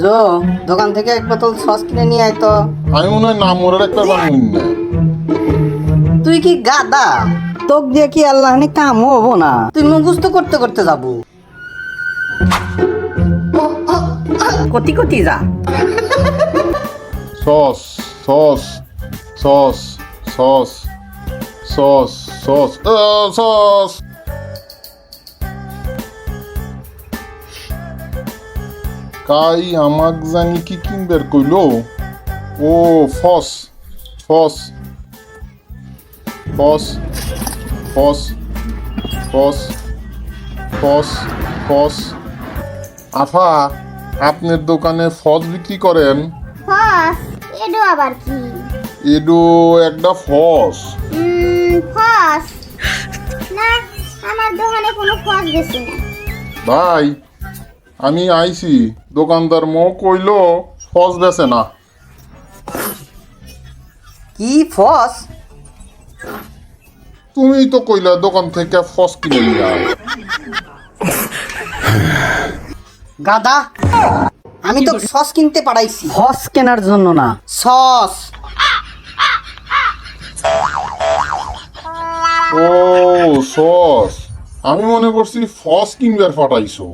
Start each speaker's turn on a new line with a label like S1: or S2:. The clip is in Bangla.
S1: জো দোকান থেকে এক বোতল সস কিনে নিয়ে আয় তো।
S2: আমি মনে হয় নাম ওরার একটা বানুন না।
S1: তুই কি গাদা? তোক দিয়ে কি আল্লাহ কাম হব না? তুই মুখস্থ করতে করতে যাব। কতি কতি যা।
S2: সস সস সস সস সস সস সস। কাই আমাক জানি কি কিনবার কইল ও ফস ফস ফস ফস ফস ফস ফস আফা আপনার দোকানে ফস বিক্রি করেন?
S3: ফস? এডো আবার কি?
S2: এডো একটা ফস।
S3: ফস? না আমার দোকানে কোনো ফস বেশি না।
S2: ভাই আমি আইছি। দোকানদার মো কইলো ফস বেছে না।
S1: কি ফস?
S2: তুমি তো কইলা দোকান থেকে ফস কিনে নিয়ে।
S1: গাদা আমি তো সস কিনতে পারাইছি। সস কেনার জন্য না। সস।
S2: ও সস। আমি মনে করছি ফস কিনবার ফাটাইছো